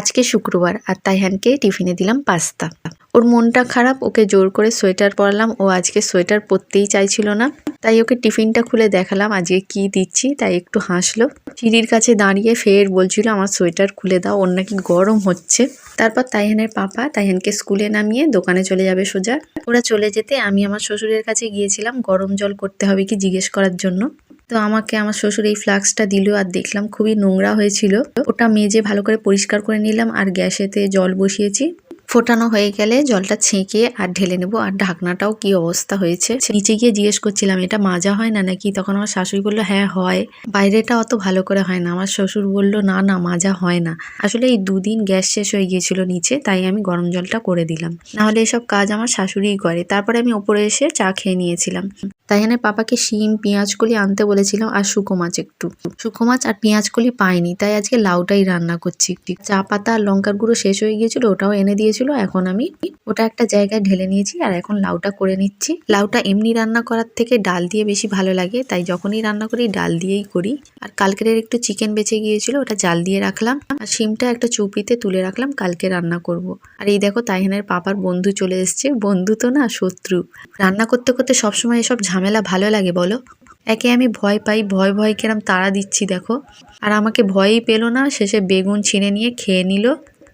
আজকে শুক্রবার, আর তাইহানকে টিফিনে দিলাম পাস্তা। ওর মনটা খারাপ, ওকে জোর করে সোয়েটার পরালাম। ও আজকে সোয়েটার পরতেই চাইছিল না। তাই ওকে টিফিনটা খুলে দেখালাম, আজকে কি দিচ্ছি, তাই একটু হাসলো। সিঁড়ির কাছে দাঁড়িয়ে ফের বলছিল, আমার সোয়েটার খুলে দাও, ওর নাকি গরম হচ্ছে। তারপর তাইহানের পাপা তাইহানকে স্কুলে নামিয়ে দোকানে চলে যাবে সোজা। ওরা চলে যেতে আমি আমার শ্বশুরের কাছে গিয়েছিলাম, গরম জল করতে হবে কি? জিজ্ঞেস করার জন্য। তো আমাকে আমার শ্বশুর এই ফ্লাক্সটা দিল আর দেখলাম খুবই নোংরা হয়েছিল। ওটা মেজে ভালো করে পরিষ্কার করে নিলাম আর গ্যাসেতে জল বসিয়েছি। ফোটানো হয়ে গেলে জলটা ছেঁকে আর ঢেলে নেব। আর ঢাকনাটাও কি অবস্থা হয়েছে? নিচে গিয়ে জিজ্ঞেস করছিলাম, এটা মাজা হয় না নাকি? তখন আমার শাশুড়ি বলল হ্যাঁ হয়। বাইরেটা অত ভালো করে হয় না। আমার শ্বশুর বলল, না না, মাজা হয় না। আসলে এই দুদিন গ্যাস শেষ হয়ে গিয়েছিল নিচে, তাই আমি গরম জলটা করে দিলাম। নাহলে এসব কাজ আমার শাশুড়িই করে। তারপরে আমি ওপরে এসে চা খেয়ে নিয়েছিলাম। তাই এখানে পাপাকে শিম, পেঁয়াজকলি আনতে বলেছিলাম আর শুকো মাছ একটু। শুকো মাছ আর পেঁয়াজকলি পাইনি, তাই আজকে লাউটাই রান্না করছি। চা পাতা আর লঙ্কার গুঁড়ো শেষ হয়ে গিয়েছিল, ওটাও এনে দিয়েছিল। এখন আমি ওটা একটা জায়গায় ঢেলে নিয়েছি আর এখন লাউটা করে নিচ্ছি। লাউটা এমনি রান্না করার থেকে ডাল দিয়ে বেশি ভালো লাগে, তাই যখনই রান্না করি ডাল দিয়েই করি। আর কালকের একটু চিকেন বেঁচে গিয়েছিল, ওটা জাল দিয়ে রাখলাম আর শিমটা একটা চুপিতে তুলে রাখলাম, কালকে রান্না করব। আর এই দেখো তাইহানের পাপার বন্ধু চলে এসছে, বন্ধু তো না শত্রু। রান্না করতে করতে সবসময় এসব ঝামেলা ভালো লাগে বলো? একে আমি ভয় পাই, ভয় ভয় কেরাম তাড়া দিচ্ছি দেখো। আর আমাকে ভয়ই পেল না, শেষে বেগুন ছিঁড়ে নিয়ে খেয়ে নিল।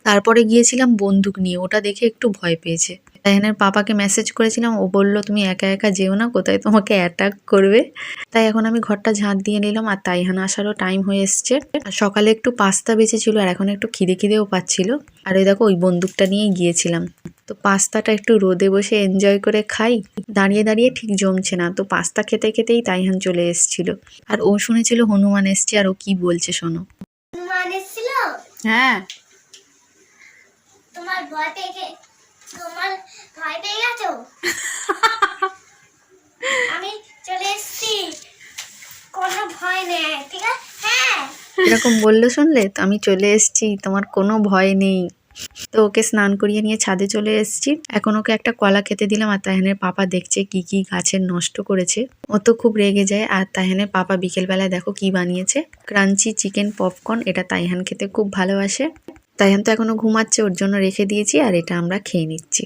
তারপরে গিয়েছিলাম বন্দুক নিয়ে ওটা দেখে একটু ভয় পেয়েছে। তাইহানের পাপাকে মেসেজ করেছিলাম ও বলল তুমি একা একা যেও না কোথায় তোমাকে অ্যাটাক করবে? তাই এখন আমি ঘরটা ঝাঁট দিয়ে নিলাম আর তাইহান আসারও টাইম হয়ে এসছে। আর সকালে একটু পাস্তা বেঁচেছিল আর এখন একটু খিদে খিদেও পাচ্ছিল। আর ওই দেখো ওই বন্দুকটা নিয়েই গিয়েছিলাম। তো পাস্তাটা একটু রোদে বসে এনজয় করে খাই। দাঁড়িয়ে দাঁড়িয়ে ঠিক জমছে না তো পাস্তা খেতে খেতেই তাইহান চলে এসেছিল। আর ও শুনেছিল হনুমান এসছে আর ও কি বলছে শোনো। হ্যাঁ। তোমার ভয় পেয়ে তোমার ভয় পেয়ে গেছো? আমি চলে এসেছি। কোনো ভয় নেই ঠিক আছে? হ্যাঁ। এরকম বলল শুনলে তো আমি চলে এসেছি তোমার কোনো ভয় নেই। তো ওকে স্নান করিয়ে নিয়ে ছাদে চলে এসেছি। এখন ওকে একটা কলা খেতে দিলাম আর তাহেনের পাপা দেখছে কি কি গাছের নষ্ট করেছে। ও তো খুব রেগে যায় আর তাহেনের পাপা বিকেলবেলায় দেখো কি বানিয়েছে। ক্রাঞ্চি চিকেন পপকর্ন এটা তাইহান খেতে খুব ভালোবাসে। তাইহান তো এখনও ঘুমাচ্ছে ওর জন্য রেখে দিয়েছি আর এটা আমরা খেয়ে নিচ্ছি।